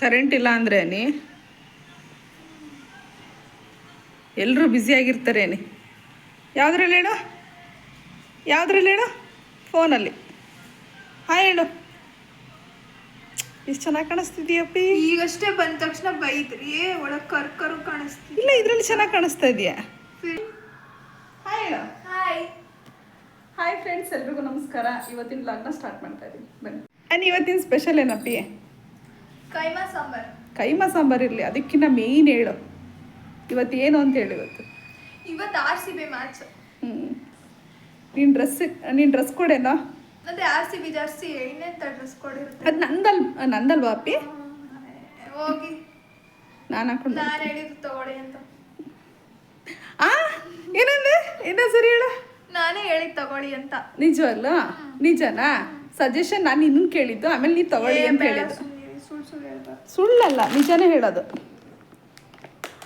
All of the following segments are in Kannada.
ಕರೆಂಟ್ ಇಲ್ಲ ಅಂದ್ರೇನಿ ನೀ ಎಲ್ಲರೂ ಬ್ಯುಸಿಯಾಗಿರ್ತಾರೆ ಏನಿ? ಯಾವುದ್ರಲ್ಲಿ ಹೇಳು? ಯಾವುದ್ರಲ್ಲಿ ಹೇಳು? ಫೋನಲ್ಲಿ ಹಾಂ ಹೇಳು. ಎಷ್ಟು ಚೆನ್ನಾಗಿ ಕಾಣಿಸ್ತಿದ್ಯಪ್ಪಿ? ಈಗಷ್ಟೇ ಬಂದ ತಕ್ಷಣ ಬೈದ್ರಿ. ಒಳಗ್ ಕರ್ಕರು ಕಾಣಿಸ್ತೀವಿ ಇಲ್ಲ ಇದರಲ್ಲಿ ಚೆನ್ನಾಗಿ ಕಾಣಿಸ್ತಾ ಇದೆಯಾ? ಹಾಯ್ ಹೇಳು. ಹಾಯ್ ಹಾಯ್ ಫ್ರೆಂಡ್ಸ್ ಎಲ್ರಿಗೂ ನಮಸ್ಕಾರ. ಇವತ್ತಿನ ಬ್ಲಾಗ್ನ ಸ್ಟಾರ್ಟ್ ಮಾಡ್ತಾ ಇದ್ದೀನಿ ಬನ್ನಿ. ನಾನು ಇವತ್ತಿನ ಸ್ಪೆಷಲ್ ಏನಪ್ಪಿ? ಕೈಮಾ ಸಾಂಬಾರ್. ಕೈಮಾ ಸಾಂಬಾರು ಇರಲಿ ಅದಕ್ಕಿಂತ ಮೇಯ್ನ್ ಹೇಳು ಇವತ್ತು ಏನು ಅಂತ ಹೇಳಿ ಇವತ್ತು. ಇವತ್ತು ಆರ್ ಸಿ ಬಿ ಮ್ಯಾಚ್ ಹ್ಞೂ ನೀನು ಡ್ರೆಸ್ ನೀನು ಡ್ರೆಸ್ ಕೊಡೇನೋ? ಅದೇ ಆರ್ ಸಿ ಬಿ ಜಾಸ್ತಿ ಇನ್ನೆಂತ ಡ್ರೆಸ್ ಕೊಡಿರುತ್ತೆ. ಅದು ನಂದಲ್ ನಂದಲ್ವಾ ಅಪ್ಪಿ? ಹೋಗಿ. ನಾನು ಹಾಕೊಂಡು ನಾನು ಹೇಳಿದ್ದು ತಗೊಳ್ಳಿ ಅಂತ. ಆ ಏನಂದೆ? ಇನ್ನೂ ಸರಿ ಹೇಳು? ನಾನೇ ಹೇಳಿದ್ ತಗೊಳ್ಳಿ ಅಂತ. ನಿಜವಲ್ಲ? ನಿಜನಾ? ಸಜೆಷನ್ ನಾನು ಇನ್ನೂ ಕೇಳಿದ್ದು ಆಮೇಲೆ ನೀನು ತಗೊಳ್ಳಿ ಅಂತ ಹೇಳಿದ್ದು. ಸುಳ್ಳಲ್ಲ ನಿಜಾನೇ ಹೇಳೋದು.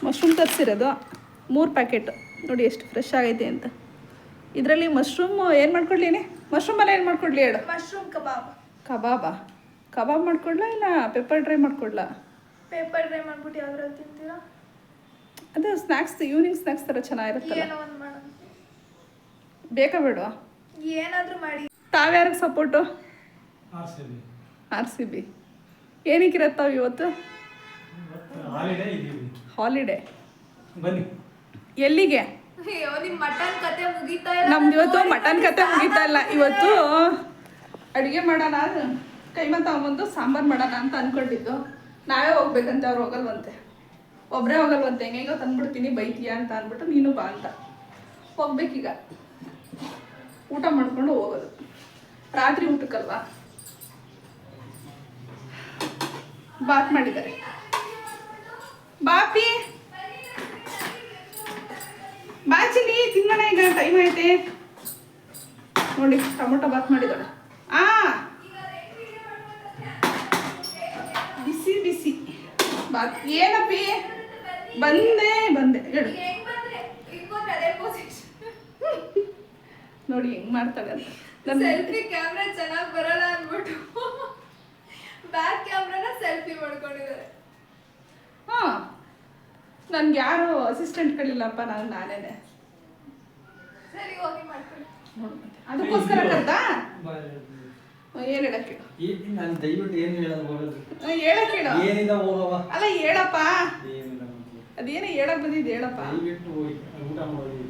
ಮಶ್ರೂಮ್ ತರಿಸಿರೋದು ಮೂರು ಪ್ಯಾಕೆಟ್ ನೋಡಿ ಎಷ್ಟು ಫ್ರೆಶ್ ಆಗೈತೆ ಅಂತ. ಇದರಲ್ಲಿ ಮಶ್ರೂಮ್ ಏನು ಮಾಡ್ಕೊಡ್ಲೀನಿ ಮಶ್ರೂಮಲ್ಲ ಏನು ಮಾಡ್ಕೊಡ್ಲಿ ಹೇಳು? ಮಶ್ರೂಮ್ ಕಬಾಬ್ ಕಬಾಬಾ ಕಬಾಬ್ ಮಾಡ್ಕೊಡ್ಲಾ ಇಲ್ಲ ಪೆಪ್ಪರ್ ಡ್ರೈ ಮಾಡ್ಕೊಡ್ಲಾ? ಪೇಪರ್ ಡ್ರೈ ಮಾಡ್ಬಿಟ್ಟು ಯಾವ್ದ್ರಲ್ಲಿ ತಿಂತೀರಾ? ಅದು ಸ್ನ್ಯಾಕ್ಸ್ ಈವ್ನಿಂಗ್ ಸ್ನ್ಯಾಕ್ಸ್ ಥರ ಚೆನ್ನಾಗಿರುತ್ತೆ ಏನೋ ಒಂದು ಮಾಡೋಣ ಬೇಕಾ ಬೇಡ ಏನಾದ್ರೂ ಮಾಡಿ. ತಾವ್ಯಾರಿಗೆ support R C B R C B ಏನಕ್ಕಿರತ್ತಾವ ಇವತ್ತು? ಹಾಲಿಡೇ ಬನ್ನಿ. ಎಲ್ಲಿಗೆ? ನಮ್ದು ಇವತ್ತು ಮಟನ್ ಕತೆ ಮುಗೀತಾ ಇಲ್ಲ. ಇವತ್ತು ಅಡುಗೆ ಮಾಡೋಣ ಕೈಮ ತಗೊಂಬಂದು ಸಾಂಬಾರು ಮಾಡೋಣ ಅಂತ ಅನ್ಕೊಂಡಿದ್ದು. ನಾವೇ ಹೋಗ್ಬೇಕಂತೆ ಅವ್ರು ಹೋಗಲ್ವಂತೆ. ಒಬ್ಬರೇ ಹೋಗಲ್ವಂತೆ. ಹೆಂಗೆ ತಂದ್ಬಿಡ್ತೀನಿ ಬೈತೀಯ ಅಂತ ಅಂದ್ಬಿಟ್ಟು ನೀನು ಬಾ ಅಂತ. ಹೋಗ್ಬೇಕೀಗ. ಊಟ ಮಾಡ್ಕೊಂಡು ಹೋಗೋದು. ರಾತ್ರಿ ಊಟಕ್ಕಲ್ವಾ? ಬಾತ್ ಮಾಡಿದ್ದಾರೆ. ಬಾಪಿ! ಬಾಚಿನಿ ತಿನ್ನೋಣ ಈಗ ಟೈಮ್ ಐತೆ ನೋಡಿ, ಟೊಮೊಟೊ ಬಾತ್ ಮಾಡಿದ್ದಾಳೆ. ಆ! ಬಿಸಿ ಬಿಸಿ. ಬಾತ್. ಏನಪ್ಪಿ? ಬಂದೆ ಬಂದೆ. ಹೇಳು. ನೋಡಿ, ಹೆಂಗ್ ಮಾಡ್ತಾಳೆ ಅಂತ. ಕ್ಯಾಮ್ರಾ ಚೆನ್ನಾಗಿ ಬರಲ್ಲ ಅಂದ್ಬಿಟ್ಟು. ಬ್ಯಾಕ್ ಸೆಲ್ಫಿ ಮಾಡ್ಕೊಂಡಿದ್ದಾರೆ. ಹಾ ನನ್ಗೆ ಯಾರು ಅಸಿಸ್ಟೆಂಟ್ಗಳಿಲ್ಲಪ್ಪ ನಾನು ನಾನೇನೆ. ಸರಿ ಹೋಗಿ ಮಾಡ್ಕೊಳ್ಳಿ. ಅದಕ್ಕೋಸ್ಕರ ಕರ್ದಾ? ಏನ್ ಹೇಳಕ್ಕೆ? ಹೇಳು ನಾನು ದಯವಿಟ್ಟು ಏನು ಹೇಳೋದು ಹೋಗೋದು. ಹೇಳಕ್ ಹೇಳು. ಏನಿಲ್ಲ ಹೋಗವ ಅಲ್ಲ ಹೇಳಪ್ಪ. ಅದೇನೋ ಹೇಳಕ್ ಬಂದಿದ್ದು ಹೇಳಪ್ಪ. ದಯವಿಟ್ಟು ಹೋಗಿ ಊಟ ಮಾಡೋದು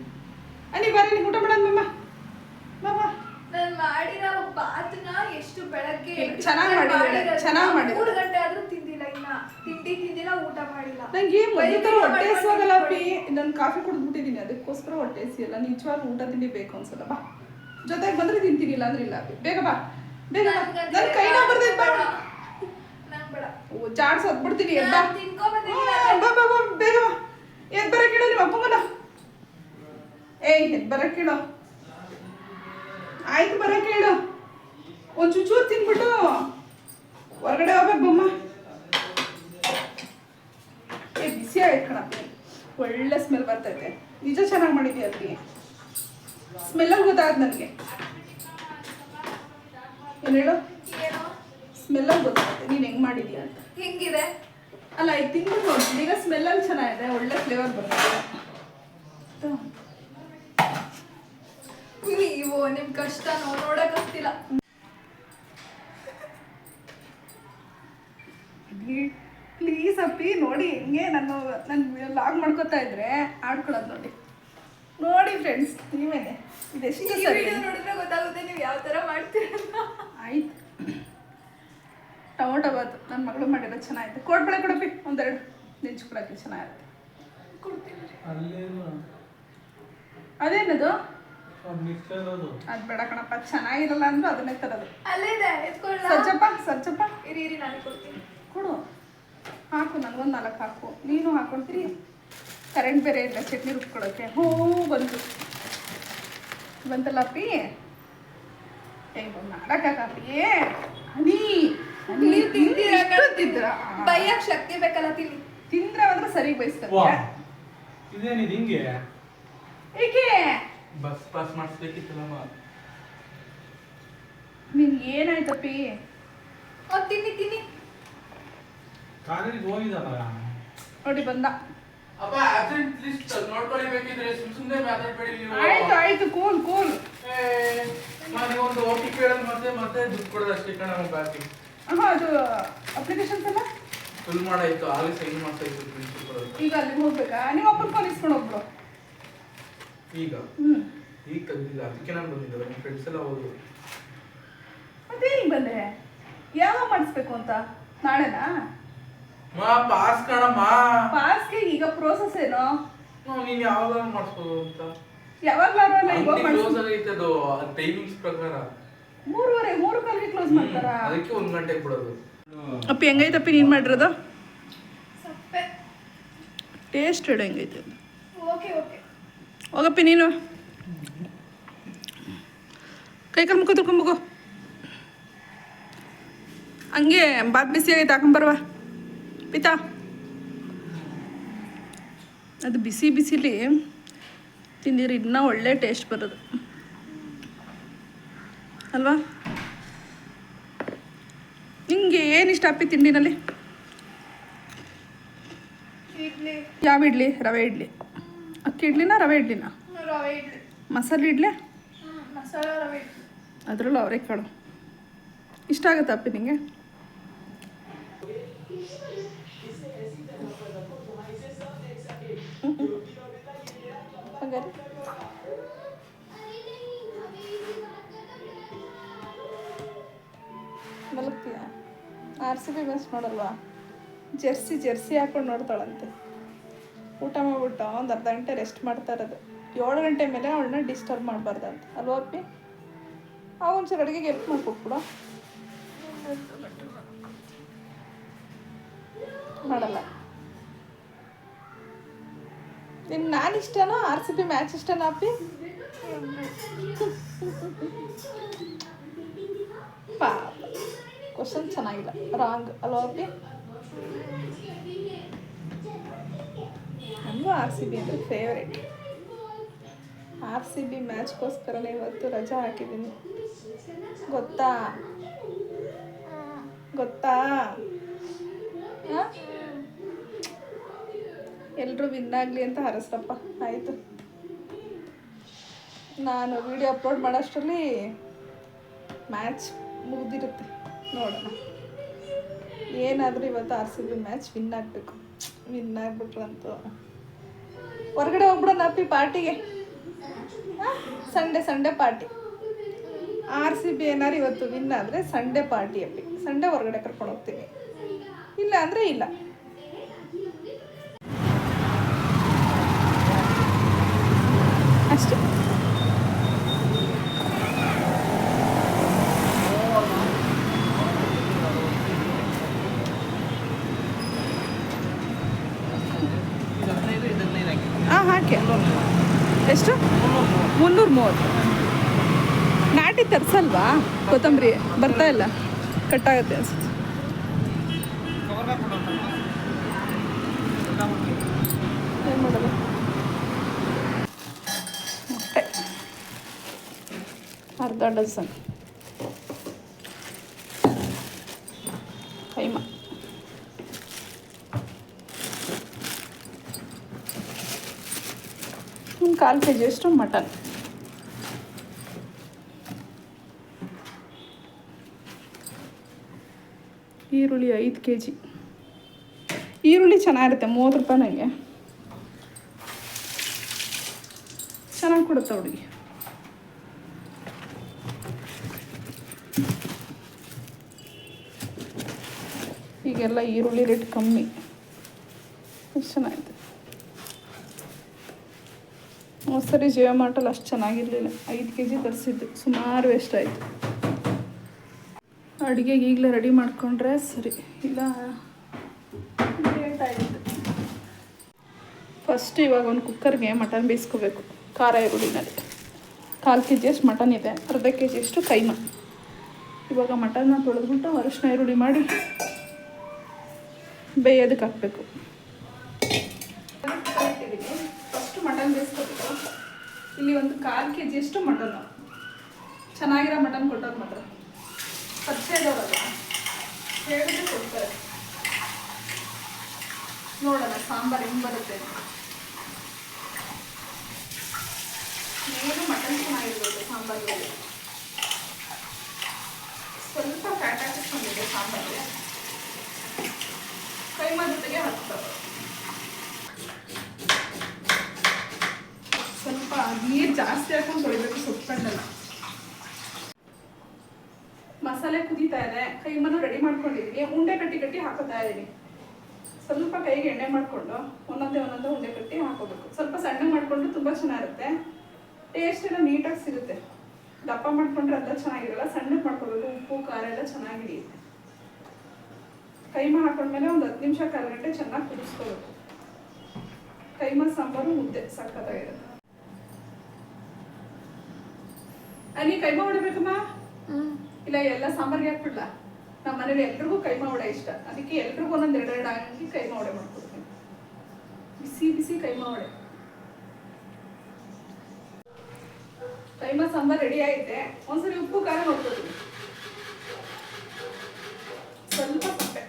ಅನಿ ಬರ್ರಿ ನೀವು ಊಟ ಮಾಡೋಣ ಮಮ್ಮ ಮಮ್ಮ ನಾನು ಮಾಡಿರೋ ಬಾತ್ನ ಎಷ್ಟು ಬೆಳಗ್ಗೆ ಚೆನ್ನಾಗಿ ಮಾಡಿದ್ದಾರೆ, ಚೆನ್ನಾಗಿ ಮಾಡಿದ್ದಾರೆ. ಮೂರು ಗಂಟೆ ಆದ್ರೂ ತಿಂದಿಲ್ಲ ಇನ್ನ ತಿಂಡಿ ತಿಂದಿಲ್ಲ ಊಟ ಮಾಡಿಲ್ಲ. ನಂಗೆ ಮೊದಲ ಬರೀ ಹೊಟ್ಟೆ ಹಸಿವಾಗಲ್ಲ ಅಪ್ಪಿ ನಾನು ಕಾಫಿ ಕುಡಿದ್ಬಿಟ್ಟಿದ್ದೀನಿ ಅದಕ್ಕೋಸ್ಕರ ಹೊಟ್ಟೆ ಹಸಿಯಲ್ಲ ನಿಜವಾಗ್ಲೂ ಊಟ ತಿಂಡಿ ಬೇಕು ಅನ್ಸಲ್ಲ ಬಾ. ಜೊತೆಗೆ ಬಂದ್ರೆ ತಿಂತೀನಿ ಇಲ್ಲ ಅಂದ್ರೆ ಇಲ್ಲ ಅಪ್ಪಿ. ಬೇಗ ಬಾ. ಬೇಗ ನನ್ನ ಕೈ ನೋವು ಬಾ. ಜಾಡ್ಸ್ ಹೊತ್ಬಿಡ್ತೀನಿ ಎದ್ದ ಬಾ. ಬಾ ಬಾ ಬೇಗ ಬಾ. ಎದ್ ಬರಕ್ ಹೇಳು ನಿಮ್ಮ ಅಪ್ಪಂಗನ. ಏಯ್ ಎದ್ ಬರಕ್ ಹೇಳು ಆಯ್ತು ಬರಕ್ ಹೇಳು ಒಂದ್ ಚೂಚೂರು ತಿನ್ಬಿಟ್ಟು ಹೊರಗಡೆ ಹೋಗ್ಬೇಕು ಬೊಮ್ಮ. ಏ ಬಿಸಿ ಆಯ್ತು ಕಣಪ್ಪ. ಒಳ್ಳೆ ಸ್ಮೆಲ್ ಬರ್ತೈತೆ. ನಿಜ ಚೆನ್ನಾಗಿ ಮಾಡಿದ್ಯಾ ಅದ್ರಿಗೆ ಸ್ಮೆಲ್ಲಲ್ಲಿ ಗೊತ್ತಾಗದು ನನಗೆ. ಏನು ಹೇಳು? ಸ್ಮೆಲ್ಲಲ್ಲಿ ಗೊತ್ತಾಗುತ್ತೆ. ನೀನು ಹೆಂಗೆ ಮಾಡಿದ್ಯಾ ಅಂತ. ಹೆಂಗಿದೆ? ಅಲ್ಲ ಇದು ತಿಂದ್ಬಿಟ್ಟು ನೋಡ್ತೀನಿ ಈಗ ಸ್ಮೆಲ್ಲಲ್ಲಿ ಚೆನ್ನಾಗಿದೆ. ಒಳ್ಳೆ ಫ್ಲೇವರ್ ಬರ್ತದೆ ನೀವು ನಿಮ್ ಕಷ್ಟ ನಾವು ಪ್ಲೀಸ್ ಅಪ್ಪಿ ನೋಡಿ ಹೆಂಗೆ ನಾನು ನನ್ನ ಲಾಗ್ ಮಾಡ್ಕೋತಾ ಇದ್ರೆ ಆಡ್ಕೊಳ್ಳೋದು ನೋಡಿ. ನೋಡಿ ಫ್ರೆಂಡ್ಸ್ ನೀವೇನೆ. ಇದೆಷ್ಟು ಸರಿ ನೋಡಿದ್ರೆ ಗೊತ್ತಾಗುತ್ತೆ ನೀವು ಯಾವ ತರ ಮಾಡ್ತೀರ ಆಯ್ತು. ಟೊಮೊಟೊ ಬಾತು. ನನ್ನ ಮಗಳು ಮಾಡಿರೋ ಚೆನ್ನಾಗಿತ್ತು. ಕೋಡ್ಬಳೆ ಕೊಡಪ್ಪಿ ಒಂದೆರಡು. ನೆಂಚ್ಕೊಳಕ್ಕೆ ಚೆನ್ನಾಗಿರುತ್ತೆ. ಅದೇನದು? ಅದ್. ಬೇಡ ಕಣಪ್ಪ ಚೆನ್ನಾಗಿರಲ್ಲ ಅಂದ್ರೆ ಅದನ್ನೇ ತರೋದು. ಅಲ್ಲೇ ಇದೆ ಸಜ್ಜಪ್ಪ. ಇರಿ ಇರಿ ನಾನು ಕೊಡ್ತೀನಿ. ಕೊಡು. ಹಾಕು ನನಗೊಂದು ನಾಲ್ಕು ಹಾಕು. ನೀನು ಹಾಕೊಳ್ತೀರಿ ಕರೆಂಟ್ ಬೇರೆ ಇಲ್ಲ ಚಟ್ನಿ ರುಬ್ಕೊಳಕ್ಕೆ. ಹ್ಞೂ ಬಂತು ಬಂತಲ್ಲ ಅಪ್ಪಿ? ಹೆಂಗ್ ಮಾಡಕ್ಕಾಗಪ್ಪಿ ಹನಿ. ಇಷ್ಟು ತಿಂದ್ರಾ? ಬೈಯಕ್ ಶಕ್ತಿ ಬೇಕಲ್ಲ ತಿನ್ನಿ ತಿಂದ್ರೆ ಮಾತ್ರ ಸರಿ ಬಯಸ್ತಾರೆ ವಾ. ಇದೇನಿದು ಹಿಂಗೆ? ಏಕೆ ಬಸ್ ಪಾಸ್ ಮಾಡಿಸ್ಬೇಕಿತ್ತಲ್ಲಮ್ಮ ನಿನ್ಗೆ ಏನಾಯ್ತಪ್ಪಿ ತಿನ್ನಿ ತಿನ್ನಿ. ಕಾಲೇಜಿಗೆ ಹೋಗಿದ್ದಾರ ನೋಡಿ ಬಂದ. ಅಪ್ಪ ಅಬ್ಸೆಂಟ್ ಲಿಸ್ಟ್ ನೋಡ್ಕೊಳ್ಳಿ ಬೇಕಿದ್ರೆ ಸುಮ್ ಸುಮ್ನೆ ಮಾತಾಡ್ಬೇಡಿ ನೀವು. ಆಯ್ತು ಆಯ್ತು ಕೂಲ್ ಕೂಲ್. ಏ, ನಾನು ಒಂದು ಓ ಟಿ ಪಿ ಹೇಳೋದು ಮತ್ತೆ ಮತ್ತೆ ದುಡ್ಡು ಕೊಡೋದು ಅಷ್ಟೇ ಕಣ ಬಾಕಿ ಅಮ್ಮ ಅದು ಅಪ್ಲಿಕೇಶನ್ಸ್ ಎಲ್ಲ? ಫುಲ್ ಮಾಡಾಯ್ತು ಆಗಲೇ ಸೈನ್ ಮಾಡ್ತಾಯಿತ್ತು ಪ್ರಿನ್ಸಿಪಲ್ ಈಗ ಅಲ್ಲಿಗೆ ಹೋಗ್ಬೇಕಾ? ನೀವು ಅಪ್ಪನ ಫೋನ್ ಇಸ್ಕೊಂಡು ಹೋಗ್ಬಿಡು. ಈಗ? ಹ್ಞೂ ಈಗ ತೆಗ್ದಿಲ್ಲ ಅದಕ್ಕೆ ನಾನು ಬಂದಿದ್ದೆ ನಮ್ಮ ಫ್ರೆಂಡ್ಸ್ ಎಲ್ಲ ಹೋದ್ರು. ಮತ್ತೆ ಈಗ ಬಂದೆ? ಯಾವಾಗ ಮಾಡಿಸ್ಬೇಕು ಅಂತ? ನಾಳೆನಾ? ಮಾ ಪಾಸ್ ಕಣಮ್ಮ. ಪಾಸ್ಗೆ ಈಗ ಪ್ರೋಸೆಸ್ ಏನು? ನಾವು ನೀನು ಯಾವಾಗ ಮಾಡಿಸ್ಬೋದು ಅಂತ. ಯಾವಾಗ್ಲಾರು ಅಲ್ಲ ಈಗ ಕ್ಲೋಸ್ ಆಗೈತೆ ಅದು ಟೈಮಿಂಗ್ಸ್ ಪ್ರಕಾರ. ಮೂರುವರೆ ಮೂರು ಕಾಲಿಗೆ ಕ್ಲೋಸ್ ಮಾಡ್ತಾರಾ? ಅದಕ್ಕೆ ಒಂದು ಗಂಟೆ ಬಿಡೋದು. ಅಪ್ಪಿ ಹೆಂಗೈತಪ್ಪಿ ನೀನು ಮಾಡಿರೋದು? ಸಪ್ಪೆ. ಟೇಸ್ಟ್ ಹೇಳು ಹೆಂಗೈತೆ? ಓಕೆ ಓಕೆ ಹೋಗಪ್ಪಿ ನೀನು. ಕೈ ಕಲ್ಮುಖ ಮುಖ ತೊಳ್ಕೊಂಬೋಗು ಹಂಗೆ. ಬಾತ್ ಬಿಸಿ ಆಗೈತೆ ಹಾಕೊಂಬರ್ವಾ ಪಿತಾ? ಅದು ಬಿಸಿ ಬಿಸಿಲಿ ತಿಂದಿರಿ ಇನ್ನೂ ಒಳ್ಳೆ ಟೇಸ್ಟ್ ಬರೋದು ಅಲ್ವಾ? ನಿಂಗೆ ಏನು ಇಷ್ಟ ಅಪ್ಪಿ ತಿಂಡಿನಲ್ಲಿ? ಯಾವ ಇಡ್ಲಿ? ರವೆ ಇಡ್ಲಿ. ಅಕ್ಕಿ ಇಡ್ಲಿನ ರವೆ ಇಡ್ಲಿನ? ಮಸಾಲೆ ಇಡ್ಲಿ? ಅದರಲ್ಲೂ ಅವರೇ ಅವರೆಕಾಳು ಇಷ್ಟ ಆಗುತ್ತಾ ಅಪ್ಪಿ ನಿಂಗೆ? ಹಾಗಾದ್ರೆ ಮಲಗ್ತೀಯ? ಆರ್ ಸಿ ಬಿ ಮ್ಯಾಚ್ ನೋಡಲ್ವಾ? ಜೆರ್ಸಿ ಜೆರ್ಸಿ ಹಾಕೊಂಡು ನೋಡ್ತಾಳಂತೆ. ಊಟ ಮಾಡ್ಬಿಟ್ಟು ಒಂದು ಅರ್ಧ ಗಂಟೆ ರೆಸ್ಟ್ ಮಾಡ್ತಾ ಇರೋದು. ಏಳು ಗಂಟೆ ಮೇಲೆ ಅವಳನ್ನ ಡಿಸ್ಟರ್ಬ್ ಮಾಡಬಾರ್ದಂತ. ಅಲ್ವಾ ಅಪ್ಪಿ? ಆ ಒಂಚೂರು ಅಡುಗೆಗೆ ಹೆಲ್ಪ್ ಮಾಡ್ಕೊಟ್ಬಿಡ. ಮಾಡಲ್ಲ. ನಿನ್ ನಾನು ಇಷ್ಟನಾ ಆರ್ ಸಿ ಬಿ ಮ್ಯಾಚ್ ಇಷ್ಟನಾ ಅಪ್ಪಿ? ಪಾಪ. ಕ್ವಶನ್ ಚೆನ್ನಾಗಿಲ್ಲ. ರಾಂಗ್ ಅಲ್ವಾ ಅಪ್ಪಿ? ನಮಗೂ ಆರ್ ಸಿ ಬಿ ಅಂದ್ರೆ ಫೇವ್ರೇಟ್ ಆರ್ ಸಿ ಬಿ ಮ್ಯಾಚ್ಗೋಸ್ಕರನೇ ಇವತ್ತು ರಜಾ ಹಾಕಿದ್ದೀನಿ. ಗೊತ್ತಾ? ಗೊತ್ತಾ? ಎಲ್ಲರೂ ವಿನ್ ಆಗಲಿ ಅಂತ ಹರಸ್ತಪ್ಪ. ಆಯಿತು. ನಾನು ವಿಡಿಯೋ ಅಪ್ಲೋಡ್ ಮಾಡೋಷ್ಟರಲ್ಲಿ ಮ್ಯಾಚ್ ಮುಗಿದಿರುತ್ತೆ. ನೋಡೋಣ. ಏನಾದರೂ ಇವತ್ತು R C B match win ಆಗಬೇಕು. ವಿನ್ ಆಗಿಬಿಟ್ರಂತೂ. ಹೊರಗಡೆ ಹೋಗ್ಬಿಡೋಣ ಅಪ್ಪಿ ಪಾರ್ಟಿಗೆ. Sunday Sunday party R C B ಏನಾದ್ರು ಇವತ್ತು ವಿನ್ ಆದರೆ ಸಂಡೇ ಪಾರ್ಟಿ ಅಪ್ಪಿ ಸಂಡೇ ಹೊರಗಡೆ ಕರ್ಕೊಂಡು ಹೋಗ್ತೀನಿ. ಇಲ್ಲ ಅಂದರೆ ಇಲ್ಲ. ಅಷ್ಟೇ ಹಾಂ ಹಾಕಿ ಎಷ್ಟು? ಮುನ್ನೂರು ಮೂವತ್ತು. ನಾಟಿ ತರಿಸಲ್ವಾ? ಕೊತ್ತಂಬರಿ ಬರ್ತಾ ಇಲ್ಲ? ಕಟ್ಟಾಗುತ್ತೆ ಅನ್ಸುತ್ತೆ ಏನು ಮಾಡೋದು ಮೊಟ್ಟೆ ಅರ್ಧ ಡಜನ್ ಕೈಮ ಒಂದು ಕಾಲು ಕೆ ಜಿಯಷ್ಟು ಮಟನ್ ಈರುಳ್ಳಿ ಐದು ಕೆ ಜಿ ಈರುಳ್ಳಿ ಚೆನ್ನಾಗಿರುತ್ತೆ, ಮೂವತ್ತು ರೂಪಾಯಿ ನನಗೆ. ಚೆನ್ನಾಗಿ ಕೊಡುತ್ತೆ ಹುಡುಗಿ. ಈಗೆಲ್ಲ ಈರುಳ್ಳಿ ರೇಟ್ ಕಮ್ಮಿ. ಚೆನ್ನಾಗಿದೆ. ಸರಿ ಜೀವ ಮಾರ್ಟಲ್ಲಿ ಅಷ್ಟು ಚೆನ್ನಾಗಿರಲಿಲ್ಲ. ಐದು ಕೆ ಜಿ ತರಿಸಿದ್ದು. ಸುಮಾರು ವೇಸ್ಟ್ ಆಯಿತು. ಅಡುಗೆಗೆ ಈಗಲೇ ರೆಡಿ ಮಾಡಿಕೊಂಡ್ರೆ ಸರಿ. ಇಲ್ಲ ಲೇಟ್ ಆಯಿತು. ಫಸ್ಟ್ ಇವಾಗ ಒಂದು ಕುಕ್ಕರ್ಗೆ ಮಟನ್ ಬೇಯಿಸ್ಕೋಬೇಕು. ಖಾರ ಈರುಳ್ಳಿನಲ್ಲಿ. ಕಾಲು ಕೆ ಜಿಯಷ್ಟು ಮಟನ್ ಇದೆ. ಅರ್ಧ ಕೆ ಜಿಯಷ್ಟು ಕೈಮ. ಇವಾಗ ಮಟನ್ನ ತೊಳೆದ್ಬಿಟ್ಟು ಅರಶಿನ ಈರುಳ್ಳಿ ಮಾಡಿ. ಬೇಯೋದಕ್ಕೆ ಹಾಕಬೇಕು. ಫಸ್ಟ್ ಮಟನ್ ಬೇಯಿಸ್ಕೋಬೇಕು. ಇಲ್ಲಿ ಒಂದು ಕಾಲು ಕೆ ಜಿಯಷ್ಟು ಮಟನ್. ಚೆನ್ನಾಗಿರೋ ಮಟನ್ ಕೊಟ್ಟೋದು ಮಾತ್ರ. ಪರಿಚಯದವರಲ್ಲ ಹೇಳಿದ್ರೆ ಕೊಡ್ತಾರೆ. ನೋಡೋಣ, ಸಾಂಬಾರು ಹೆಂಗೆ ಬರುತ್ತೆ. ಮೇನು ಮಟನ್ ಚೆನ್ನಾಗಿರ್ಬೋದು ಸಾಂಬಾರು ಸ್ವಲ್ಪ ಫ್ಯಾಟ್ ಹಾಕಿಸ್ಕೊಂಡಿದೆ ಸಾಂಬಾರಿಗೆ. ಕೈಮಾ ಜೊತೆಗೆ ಹಾಕ್ತಾರೆ ಸ್ವಲ್ಪ ನೀರು ಜಾಸ್ತಿ ಹಾಕೊಂಡು ತೊಳಿಬೇಕು ಸೊಪ್ಪಣ್ಣೆಲ್ಲ ಮಸಾಲೆ ಕುದೀತಾ ಇದೆ. ಕೈಮನ್ನು ರೆಡಿ ಮಾಡ್ಕೊಂಡಿದ್ದೀನಿ ಉಂಡೆ ಕಟ್ಟಿ ಕಟ್ಟಿ ಹಾಕೋತಾ ಇದ್ದೀನಿ ಸ್ವಲ್ಪ ಕೈಗೆ ಎಣ್ಣೆ ಮಾಡಿಕೊಂಡು ಒಂದೊಂದೇ ಒಂದೊಂದೇ ಉಂಡೆ ಕಟ್ಟಿ ಹಾಕೋಬೇಕು. ಸ್ವಲ್ಪ ಸಣ್ಣ ಮಾಡಿಕೊಂಡು ತುಂಬ ಚೆನ್ನಾಗಿರುತ್ತೆ. ಟೇಸ್ಟ್ ಎಲ್ಲ ನೀಟಾಗಿ ಸಿಗುತ್ತೆ. ದಪ್ಪ ಮಾಡ್ಕೊಂಡ್ರೆ ಅಂತ ಚೆನ್ನಾಗಿರಲ್ಲ. ಸಣ್ಣಗೆ ಮಾಡ್ಕೋಬೇಕು. ಉಪ್ಪು, ಖಾರ ಎಲ್ಲ ಚೆನ್ನಾಗಿ ಹಿಡಿಯುತ್ತೆ ಕೈಮಾ ಹಾಕೊಂಡ್ಮೇಲೆ ಒಂದು ಹತ್ತು ನಿಮಿಷ ಕಾಲು ಗಂಟೆ ಚೆನ್ನಾಗಿ ಕುದಿಸ್ಕೋಬೇಕು ಕೈಮ ಸಾಂಬಾರು ಮುದ್ದೆ, ಸಕ್ಕತ್ತಾಗಿರುತ್ತೆ. ಅಲ್ಲಿ ಕೈಮ ಹೊಡಬೇಕಮ್ಮ? ಇಲ್ಲ, ಎಲ್ಲ ಸಾಂಬಾರ್ಗೆ ಹಾಕ್ಬಿಡ್ಲ? ನಮ್ಮ ಮನೇಲಿ ಎಲ್ರಿಗೂ ಕೈಮ ವಡೆ ಇಷ್ಟ. ಅದಕ್ಕೆ ಎಲ್ರಿಗೂ ಒಂದೊಂದು ಎರಡು ಎರಡು ಹಾಕಿ ಕೈಮ ವಡೆ ಮಾಡ್ಕೊಡ್ತೀನಿ. ಬಿಸಿ ಬಿಸಿ ಕೈಮ ವಡೆ ಕೈಮ ಸಾಂಬಾರ್ ರೆಡಿ ಆಗಿದೆ ಒಂದ್ಸರಿ ಉಪ್ಪು, ಖಾರ ಮಾಡ್ಕೊಡ್ತೀನಿ ಸ್ವಲ್ಪ ಸಪ್ಪೆ.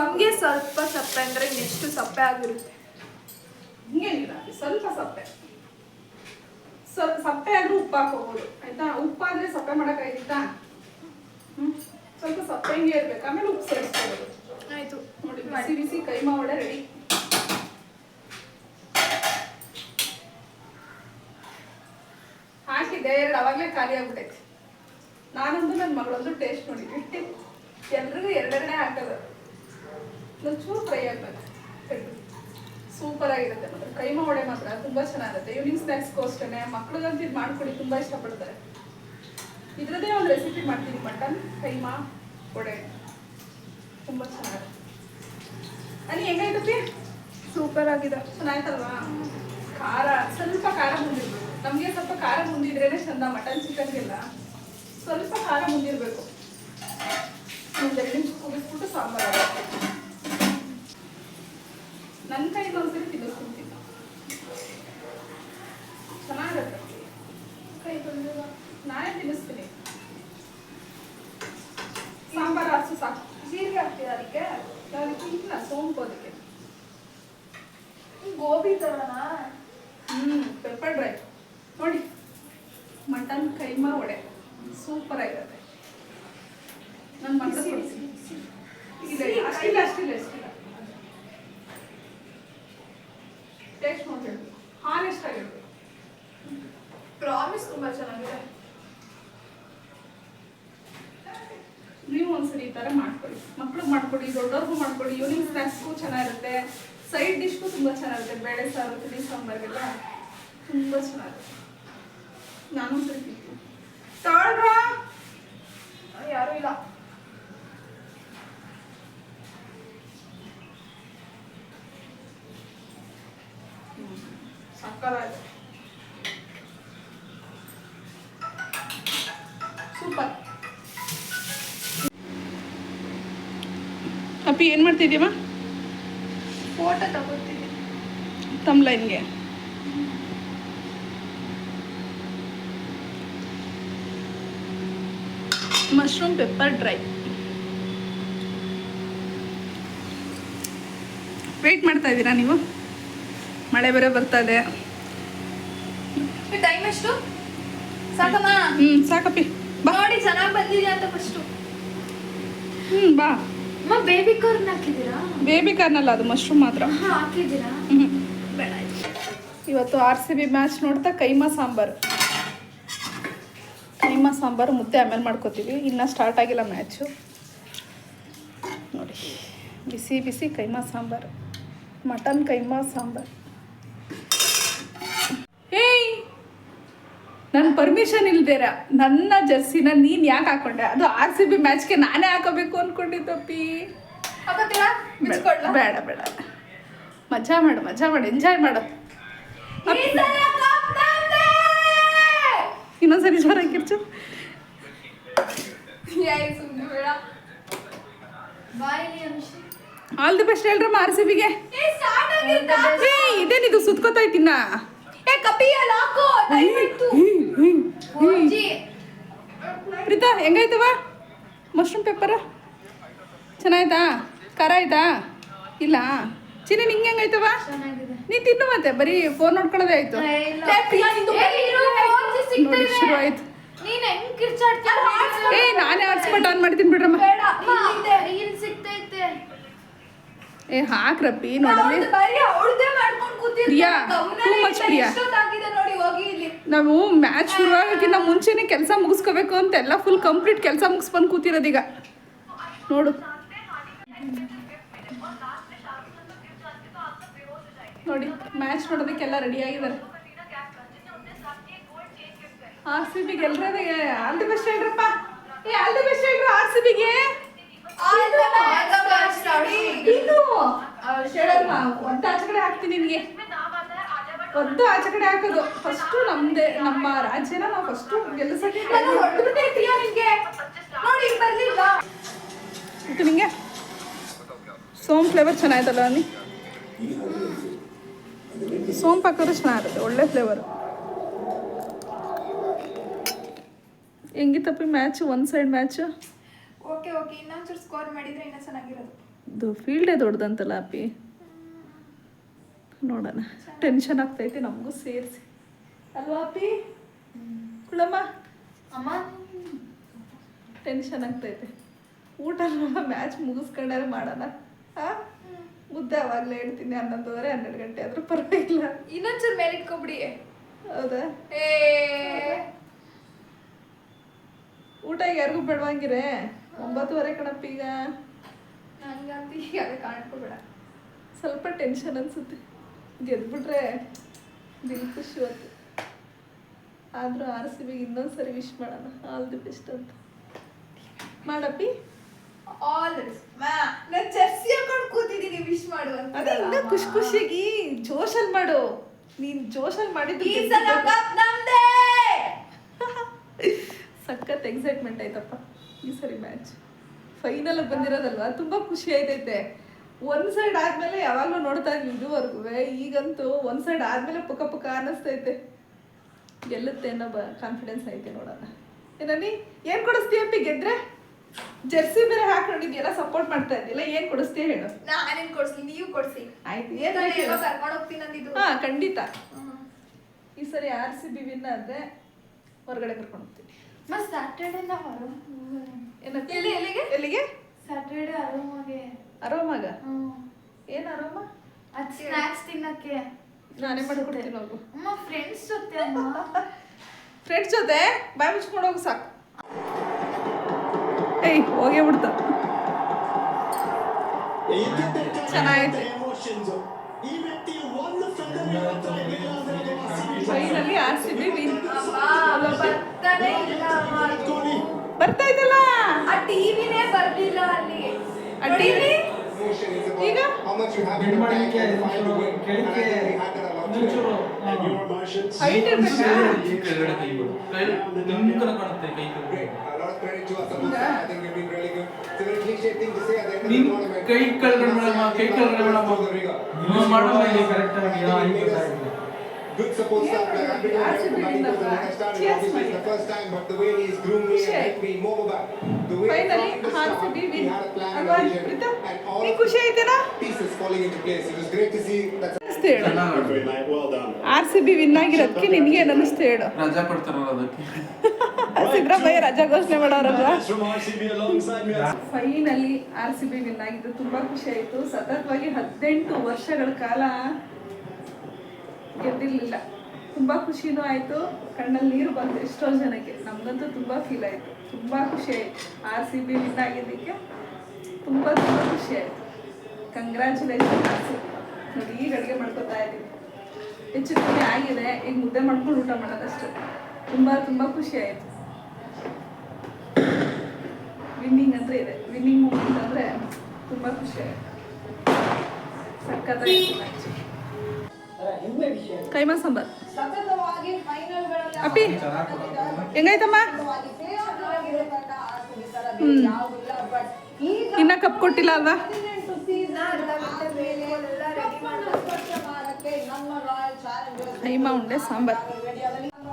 ನಿಮ್ಗೆ ಸ್ವಲ್ಪ ಸಪ್ಪೆ ಅಂದ್ರೆ ಎಷ್ಟು ಸಪ್ಪೆ ಆಗಿರುತ್ತೆ? ಹಿಂಗೇನಿಲ್ಲ ಸ್ವಲ್ಪ ಸಪ್ಪೆ. ಸ್ವಲ್ಪ ಸಪ್ಪೆ ಆದ್ರೂ ಉಪ್ಪು ಹಾಕೋಬಹುದು ಆಯ್ತಾ? ಉಪ್ಪಾದ್ರೆ ಸಪ್ಪೆ ಮಾಡಕ್ಕಾಗಿತ್ತಾ ಹ್ಮ್? ಸ್ವಲ್ಪ ಸಪ್ಪೆ ಹಿಂಗೆ ಇರ್ಬೇಕು. ಆಮೇಲೆ ಉಪ್ಪು ಸೇರಿಸ್ಕೋಬಹುದು ಆಯ್ತು. ನೋಡಿ ಬಿಸಿ ಬಿಸಿ ಕೈಮಾ ವಡೆ ರೆಡಿ ಹಾಕಿದ್ದೆ. ಎರಡು ಅವಾಗಲೇ ಖಾಲಿ ಆಗ್ಬಿಟ್ಟೈತಿ ನಾನೊಂದು ನನ್ನ ಮಗಳೊಂದು ಟೇಸ್ಟ್ ನೋಡಿದ್ವಿ. ಎಲ್ರಿಗೂ ಎರಡೆರಡೇ ಹಾಕೋದು ಚೂರು ಫ್ರೈ ಆಗ್ಬೇಕು. ಸೂಪರ್ ಆಗಿರುತ್ತೆ ಮಾತ್ರ. ಕೈಮ ವಡೆ ಮಾತ್ರ ತುಂಬಾ ಚೆನ್ನಾಗಿರುತ್ತೆ. ಈವ್ನಿಂಗ್ ಸ್ನ್ಯಾಕ್ಸ್ಗೂ ಅಷ್ಟೇ ಮಕ್ಳಿಗಂತೂ ಇದು ಮಾಡ್ಕೊಡಿ ತುಂಬಾ ಇಷ್ಟಪಡ್ತಾರೆ. ಇದ್ರದೇ ಒಂದು ರೆಸಿಪಿ ಮಾಡ್ತೀನಿ. ಮಟನ್ ಕೈಮ ವಡೆ. ತುಂಬಾ ಚೆನ್ನಾಗಿರುತ್ತೆ. ಅಲ್ಲಿ ಹೆಂಗಾಗುತ್ತೆ ಸೂಪರ್ ಆಗಿದೆ. ಚೆನ್ನಾಯ್ತಲ್ವಾ ಖಾರ ಸ್ವಲ್ಪ ಖಾರ ಮುಂದಿರ್ಬೇಕು. ನಮಗೆ ಸ್ವಲ್ಪ ಖಾರ ಮುಂದಿದ್ರೇನೆ ಚಂದ. ಮಟನ್ ಚಿಕನ್ಗೆಲ್ಲ ಸ್ವಲ್ಪ ಖಾರ ಮುಂದಿರ್ಬೇಕು. ಒಂದೆರಡು ನಿಮಿಷ ಕುದಿಸ್ಬಿಟ್ಟು ಸಾಂಬಾರು. ನನ್ನ ಕೈಗೆ ಒಂದ್ಸರಿ ತಿಳಿಸ್ಕೊಂತಿದ್ದ ಚೆನ್ನಾಗತ್ತೆ. ಕೈ ಬಂದು ನಾನೇ ತಿನ್ನಿಸ್ತೀನಿ. ಸಾಂಬಾರು ಹಸು ಸಾಕು. ಜೀರಿಗೆ ಹಾಕ್ತೀರಾ ಅದಕ್ಕೆ? ಅದಕ್ಕೆ ಇಲ್ಲ ಸೋಂಪು ಅದಕ್ಕೆ. ಗೋಬಿ ತರನಾ? ಹ್ಮ್ ಪೆಪ್ಪರ್ ಡ್ರೈ ನೋಡಿ ಮಟನ್ ಕೈಮಾ ವಡೆ. ಸೂಪರ್ ಆಗಿರುತ್ತೆ. ನನ್ನ ಮಟನ್ ಅಷ್ಟಿಲ್ಲ ಅಷ್ಟಿಲ್ಲ ಅಷ್ಟಿಲ್ಲ. ಟೇಸ್ಟ್ ನೋಡ್ಬೇಕು ಹಾನೆಸ್ಟ್ ಆಗಿರ್ಬೇಕು ಪ್ರಾಮಿಸ್ ತುಂಬಾ ಚೆನ್ನಾಗಿದೆ. ನೀವು ಒಂದ್ಸರಿ ಈ ಥರ ಮಾಡ್ಕೊಳ್ಳಿ. ಮಕ್ಳಿಗೆ ಮಾಡ್ಕೊಡಿ ದೊಡ್ಡವ್ರಿಗೂ ಮಾಡ್ಕೊಡಿ ಇವ್ನಿಂಗ್ ಸ್ನ್ಯಾಕ್ಸ್ಗೂ ಚೆನ್ನಾಗಿರುತ್ತೆ. ಸೈಡ್ ಡಿಶ್ಗೂ ತುಂಬ ಚೆನ್ನಾಗಿರುತ್ತೆ. ಬೇಳೆ ಸಾರು ತಿಳಿ ಸಾಂಬಾರಿಗೆಲ್ಲ ತುಂಬ ಚೆನ್ನಾಗಿರುತ್ತೆ. ನಾನು ಒಂದ್ಸರಿ ಅಪ್ಪಿ ಏನು ಮಾಡ್ತಿದ್ದೀಯಮ್ಮ ಫೋಟೋ ತಗೋತೀನಿ. ತಮ್ಲೈನ್ಗೆ ಮಶ್ರೂಮ್ ಪೆಪ್ಪರ್ ಡ್ರೈ ವೆಯ್ಟ್ ಮಾಡ್ತಾ ಇದ್ದೀರಾ ನೀವು? ಮಳೆ ಬೇರೆ ಬರ್ತಾ ಇದೆ. ಟೈಮ್ ಎಷ್ಟು? ಸಾಕಮ್ಮ? ಹ್ಞೂ ಸಾಕಪ್ಪಿ. ಬಾ. ನೋಡಿ ಚೆನ್ನಾಗಿ ಬಂದಿದೆ ಅಂತ ಫಸ್ಟು ಹ್ಞೂ ಬಾ. ಬೇಬಿ ಕಾರ್ನ್ ಹಾಕಿದ್ದೀರಾ? ಬೇಬಿ ಕಾರ್ನ್ ಅಲ್ಲ ಅದು ಮಶ್ರೂಮ್ ಮಾತ್ರ. ಹಾಕಿದ್ದೀರಾ? ಇವತ್ತು ಆರ್ ಸಿ ಬಿ ಮ್ಯಾಚ್ ನೋಡ್ತಾ ಕೈಮಾ ಸಾಂಬಾರು. ಕೈಮಾ ಸಾಂಬಾರು ಮುದ್ದೆ ಆಮೇಲೆ ಮಾಡ್ಕೋತೀವಿ. ಇನ್ನೂ ಸ್ಟಾರ್ಟ್ ಆಗಿಲ್ಲ ಮ್ಯಾಚು ನೋಡಿ ಬಿಸಿ ಬಿಸಿ ಕೈಮಾ ಸಾಂಬಾರು. ಮಟನ್ ಕೈಮಾ ಸಾಂಬಾರು. ಏಯ್ ನನ್ನ ಪರ್ಮಿಷನ್ ಇಲ್ದೇರ ನನ್ನ ಜರ್ಸಿನ ನೀನು ಯಾಕೆ ಹಾಕೊಂಡೆ? ಅದು ಆರ್ ಸಿ ಬಿ ಮ್ಯಾಚ್ಗೆ ನಾನೇ ಹಾಕೋಬೇಕು ಅಂದ್ಕೊಂಡಿದ್ದಪ್ಪಿ ಬೇಡ ಬೇಡ. ಮಜಾ ಮಾಡು ಮಜಾ ಮಾಡು ಎಂಜಾಯ್ ಮಾಡು! ಇನ್ನೊಂದ್ಸರಿ ಜೋರ ಕಿರ್ಚು. ಆಲ್ ದಿ ಬೆಸ್ಟ್ ಹೇಳ್ರಮ್ಮ ಆರ್ ಸಿ ಬಿಗೆ ಇದೇನಿದು ಸುತ್ಕೋತಾ ಆಗಿರ್ತಾ ಏ ಇದೇನಿದು ಹಾಕೋ ಟೈಮ್ ಆಯ್ತು. ಅಜ್ಜಿ ಪ್ರೀತಾ ಹೆಂಗಾಯ್ತವ ಮಶ್ರೂಮ್ ಪೇಪರ್ ಚೆನ್ನಾಯ್ತಾ? ಖಾರ ಆಯ್ತಾ? ಇಲ್ಲ? ಚಿನ್ನ ನಿಂಗೆ ಹೆಂಗಾಯ್ತವ ಚೆನ್ನಾಗಿದೆ. ನೀ ತಿನ್ನು ಮತ್ತೆ ಬರೀ ಫೋನ್ ನೋಡ್ಕೊಳ್ಳೋದೇ ಆಯ್ತು. ನೋಡಿ. ಶುರು ಆಯ್ತು. ನೀನ್ ಹೆಂಗ್ ಕಿರ್ಚಾಡ್ತೀಯ? ಏ ನಾನೇ ಹಾಟ್ಸ್ಪಾಟ್ ಆನ್ ಮಾಡ್ತೀನಿ ಬಿಡ್ರಮ್ಮ ಬೇಡ, ಅಮ್ಮ, ಇಲ್ಲಿ ಸಿಗ್ತೈತೆ ಏ ಹಾಕ್ರಪ್ಪಿ ನೋಡಲಿ. ಪ್ರಿಯಾ, ಪ್ರಿಯಾ. ನೋಡಿ ನಾವು ಮ್ಯಾಚ್ ಶುರುವಾಗೋಕ್ಕಿಂತ ಮುಂಚೆನೆ ಕೆಲಸ ಮುಗಿಸ್ಕೋಬೇಕು ಅಂತ ಎಲ್ಲ ಫುಲ್ ಕಂಪ್ಲೀಟ್ ಕೆಲಸ ಮುಗಿಸ್ಬಂದು ಕೂತಿರೋದೀಗ ನೋಡು. ನೋಡಿ ಮ್ಯಾಚ್ ನೋಡೋದಕ್ಕೆಲ್ಲ ರೆಡಿ ಆಗಿದ್ದಾರೆ. ಆರ್ ಸಿ ಬಿಗೆ ಎಲ್ಲರದೇ ಆಲ್ ದಿ ಬೆಸ್ಟ್ ಹೇಳ್ರಪ್ಪ ಏ ಆಲ್ ದಿ ಬೆಸ್ಟ್ ಹೇಳ್ರು ಆರ್ ಸಿ ಬಿಗೆ ಒದ್ದ ಆಚೆ ಕಡೆ ಹಾಕ್ತೀನಿ ನಿನಗೆ ಒದ್ದು ಆಚೆ ಕಡೆ ಹಾಕೋದು. ಫಸ್ಟ್ ನಮ್ದೇ ನಮ್ಮ ರಾಜ್ಯನ ನಾವು ಫಸ್ಟು ಗೆಲ್ಲಿಸಕ್ಕೆ ನಿನ್ಗೆ ನೋಡಿ ಇದು ನಿಂಗೆ ಸೋಮ್ ಫ್ಲೇವರ್ ಚೆನ್ನಾಯ್ತಲ್ಲ ನೀ ಸೋಂಪು ಹಾಕಿದ್ರೆ ಚೆನ್ನಾಗಿರುತ್ತೆ ಒಳ್ಳೆ flavour ಹೆಂಗಿತ್ತಪ್ಪಿ match one side match okay okay ಇನ್ನೊಂಚೂರು score ಮಾಡಿದ್ರೆ ಇನ್ನೂ ಚೆನ್ನಾಗಿರೋದು. ಇದು ಫೀಲ್ಡೇ ದೊಡ್ಡದಂತಲ್ಲ ಅಪ್ಪಿ? ನೋಡೋಣ. ಟೆನ್ಷನ್ ಆಗ್ತೈತೆ ನಮಗೂ ಸೇರಿಸಿ. ಅಲ್ವಾ ಅಪ್ಪಿ? ಕುಳಮ್ಮ ಅಮ್ಮ? ಟೆನ್ಷನ್ ಆಗ್ತೈತೆ ಊಟ ಮ್ಯಾಚ್ ಮುಗಿಸ್ಕೊಂಡಾರೆ ಮಾಡೋಣ. ಹಾಂ ಮುದ್ದೆ ಅವಾಗಲೇ ಹೇಳ್ತೀನಿ ಹನ್ನೊಂದುವರೆ ಹನ್ನೆರಡು ಗಂಟೆ ಆದರೂ ಪರವಾಗಿಲ್ಲ. ಇನ್ನೊಂಚೂರು ಮೇಲೆ ಇಟ್ಕೊಬಿಡಿ. ಹೌದಾ? ಏ. ಊಟ ಯಾರಿಗೂ ಬೇಡವಂಗಿರೆ? ಒಂಬತ್ತುವರೆ ಕಣಪ್ಪ ಈಗ. ಹಂಗಂತ ಈಗ ಅದು ಕಾಣ್ಕೋಬೇಡ. ಸ್ವಲ್ಪ ಟೆನ್ಷನ್ ಅನ್ಸುತ್ತೆ. ಗೆದ್ಬಿಟ್ರೆ ದಿಲ್ ಖುಷಿ ಹೊತ್ತು ಆದರೂ ಆರ್ ಸಿ ಬಿಗೆ ಇನ್ನೊಂದು ಸರಿ ವಿಶ್ ಮಾಡೋಣ. ಆಲ್ ದಿ ಬೆಸ್ಟ್ ಅಂತ. ಮಾಡಪ್ಪಿ? ಆಲ್ ನಾನು ಜರ್ಸಿ ಹಾಕೊಂಡು ಕೂತಿದ್ದೀನಿ ವಿಶ್ ಮಾಡು ಅಂತ ಅದೇ ಇನ್ನೂ ಖುಷಿ ಖುಷಿಯಾಗಿ ಜೋಶಲ್ಲಿ ಮಾಡು. ನೀನು ಜೋಶಲ್ಲಿ ಮಾಡಿದ್ದು ಸಖತ್ ಎಕ್ಸೈಟ್ಮೆಂಟ್ ಆಯ್ತಪ್ಪ. ಈ ಸರಿ ಮ್ಯಾಚ್ ಫೈನಲ್ ಬಂದಿರೋದಲ್ವ? ತುಂಬ ಖುಷಿ ಆಯ್ತೈತೆ. ಒಂದ್ ಸೈಡ್ ಆದ್ಮೇಲೆ ಯಾವಾಗಲೂ ನೋಡ್ತಾ ಇದ್ವಿ ಇದುವರೆಗೂ. ಈಗಂತೂ ಒಂದ್ ಸೈಡ್ ಆದ್ಮೇಲೆ ಪುಕ್ಕ ಪುಕ್ಕ ಅನ್ನಿಸ್ತೈತೆ. ಗೆಲ್ಲುತ್ತೆ ಅನ್ನೋ ಬ ಕಾನ್ಫಿಡೆನ್ಸ್ ಐತೆ ನೋಡೋಣ. ಏನನ್ನಿ ಏನ್ ಕೊಡಿಸ್ತೀಯಪ್ಪಿ ಗೆದ್ರೆ? ಜೆರ್ಸಿ ಬೇರೆ ಹಾಕೊಂಡಿದ್ಯಲ್ಲ ಸಪೋರ್ಟ್ ಮಾಡ್ತಾ ಇದ್ದಿಲ್ಲ ಏನ್ ಕೊಡಿಸ್ತೀಯ ಹೇಳು. ನಾನೇನ್ ಕೊಡಿಸ್ಲಿ? ನೀವು ಕೊಡಿಸಿ. ಆಯ್ತು ಏನು ಕರ್ಕೊಂಡು ಹೋಗ್ತೀನಿ ಅಂದಿದ್ದು. ಹಾ ಖಂಡಿತ. ಈ ಸರಿ ಆರ್ ಸಿ ಬಿ ವಿನ್ ಆದ್ರೆ ಹೊರಗಡೆ ಕರ್ಕೊಂಡು ಹೋಗ್ತೀನಿ. ಮತ್ತ್ ಸ್ಯಾಟರ್ಡೇ ನಾವು ಏನಕ್ಕೆ ಎಲ್ಲಿ ಎಲ್ಲಿಗೆ? ಎಲ್ಲಿಗೆ? ಸ್ಯಾಟರ್ಡೇ ಆರಾಮಾಗ. ಹ್ಮ್. ಏನ್ ಆರಾಮ? ಅದ್ ಸ್ನಾಕ್ಸ್ ತಿನ್ನಕ್ಕೆ. ನಾನೇ ಮಾಡ್ಕೊಡ್ತೀನಿ ಹೋಗು. ಅಮ್ಮ ಫ್ರೆಂಡ್ಸ್ ಜೊತೆ ಅಮ್ಮ. ಫ್ರೆಂಡ್ಸ್ ಜೊತೆ? ಬಾಯ್ ಮುಚ್ಕೊಂಡು ಹೋಗು ಸಾಕು. ಏಯ್ ಹೋಗೇ ಬಿಡ್ತ. ಚೆನ್ನಾಗೈತೆ. Finally R C B win ಇಲ್ಲ ಬರ್ತಾ ಇದ್ದಲ್ಲ ಆ ಟಿವಿನೇ ಬರ್ಲಿಲ್ಲ ಅಲ್ಲಿ. ಆ TV? ಈಗ? ಹೈಟ್ ಇರ್ಬೇಕಾ ಕೆಳಗಡೆ ಕೈ ಕೆಳಗಡೆ ನಿನ್ ಕೈ ಕೆಳಗಡೆ ಮೇಡಮ್ಮ ಕೈ ಕೆಳಗಡೆ ಮೇಡಮ್ಮ ನೀವು ಕರೆಕ್ಟ್ ಆಗಿ. Good support yeah, staff like Abdul RCB Wahab, win Mike the Tosa, match. started Cheers, off this the first time, but the way he's groomed me ಖುಷಿ and helped me move about. The way Finally, from the start, he had a plan and a vision, and all of the ಆಯ್ತೇನಾ pieces falling into place. It was great to see that. R C B win ಆಗಿರೋದಕ್ಕೆ ನಿನ್ಗೆ ಏನು ಅನಿಸ್ತು ಹೇಳು ರಜಾ ಕೊಡ್ತಾರಲ್ಲ ಅದಕ್ಕೆ ಸಿದ್ದರಾಮಯ್ಯ ರಜಾ ಘೋಷಣೆ ಮಾಡೋರಲ್ವಾ. Finally R C B win ಆಗಿದ್ದು ತುಂಬಾ ಖುಷಿ ಆಯ್ತು ಸತತವಾಗಿ ಹದಿನೆಂಟು ವರ್ಷಗಳ ಕಾಲ ಗೆದ್ದಿರ್ಲಿಲ್ಲ ತುಂಬ ಖುಷಿನೂ ಆಯಿತು. ಕಣ್ಣಲ್ಲಿ ನೀರು ಬಂತು ಎಷ್ಟೋ ಜನಕ್ಕೆ. ನಮಗಂತೂ ತುಂಬ ಫೀಲ್ ಆಯಿತು. ತುಂಬ ಖುಷಿ ಆಯಿತು. ಆರ್ ಸಿ ಬಿ ವಿನ್ ಆಗಿದ್ದಕ್ಕೆ ತುಂಬ ತುಂಬ ಖುಷಿ ಆಯಿತು. ಕಂಗ್ರ್ಯಾಚುಲೇಷನ್ ಆರ್ ಸಿ ನೋಡಿ, ಈಗ ಅಡುಗೆ ಮಾಡ್ಕೊತಾ ಇದ್ದೀವಿ ಹೆಚ್ಚು ಕಮ್ಮಿ ಆಗಿದೆ. ಈಗ ಮುದ್ದೆ ಮಾಡ್ಕೊಂಡು ಊಟ ಮಾಡೋದಷ್ಟು. ತುಂಬ ತುಂಬ ಖುಷಿ ಆಯಿತು. ವಿನ್ನಿಂಗ್ ಅಂದರೆ ಇದೆ. ವಿನ್ನಿಂಗ್ ಮೂಮೆಂಟ್ ಅಂದರೆ ತುಂಬ ಖುಷಿ ಆಯಿತು. ಮ್ಯಾಚ್ ಕೈಮಾ ಸಾಂಬಾರ್. ಅಪ್ಪಿ ಹೆಂಗಾಯ್ತಮ್ಮ? ಹ್ಮ್. ಇನ್ನ ಕಪ್ ಕೊಟ್ಟಿಲ್ಲ ಅಲ್ವಾ? ಕೈಮಾ ಉಂಡೆ ಸಾಂಬಾರ್.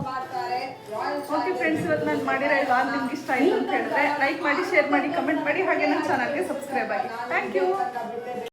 ಮಾಡ್ತಾರೆ. ಓಕೆ ಫ್ರೆಂಡ್ಸ್ ಇವತ್ತು ನಾನು ಮಾಡಿರೋ ವ್ಲಾಗ್ ನಿಮ್ಗೆ ಇಷ್ಟ ಆಯ್ತು ಅಂತ ಹೇಳಿದ್ರೆ ಲೈಕ್ ಮಾಡಿ ಶೇರ್ ಮಾಡಿ ಕಮೆಂಟ್ ಮಾಡಿ ಹಾಗೆ ನನ್ನ ಚಾನಲ್ಗೆ ಸಬ್ಸ್ಕ್ರೈಬ್ ಆಗಿ. Thank you